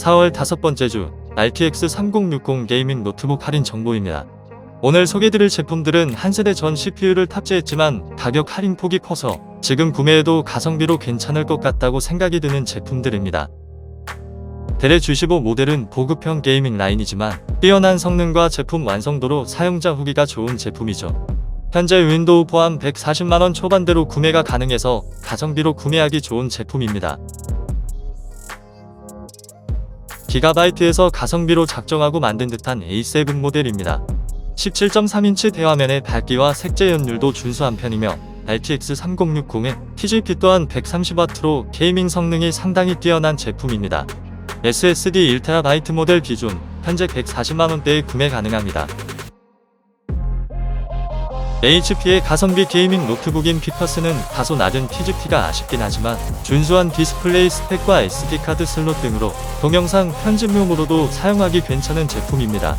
4월 다섯 번째 주 RTX 3060 게이밍 노트북 할인 정보입니다. 오늘 소개드릴 제품들은 한 세대 전 CPU를 탑재했지만 가격 할인 폭이 커서 지금 구매해도 가성비로 괜찮을 것 같다고 생각이 드는 제품들입니다. 델의 G15 모델은 보급형 게이밍 라인이지만 뛰어난 성능과 제품 완성도로 사용자 후기가 좋은 제품이죠. 현재 윈도우 포함 140만원 초반대로 구매가 가능해서 가성비로 구매하기 좋은 제품입니다. 기가바이트에서 가성비로 작정하고 만든 듯한 A7 모델입니다. 17.3인치 대화면의 밝기와 색재 연율도 준수한 편이며 RTX 3060의 TGP 또한 130W로 게이밍 성능이 상당히 뛰어난 제품입니다. SSD 1TB 모델 기준 현재 140만원대에 구매 가능합니다. HP의 가성비 게이밍 노트북인 피커스는 다소 낮은 TGP가 아쉽긴 하지만 준수한 디스플레이 스펙과 SD카드 슬롯 등으로 동영상 편집용으로도 사용하기 괜찮은 제품입니다.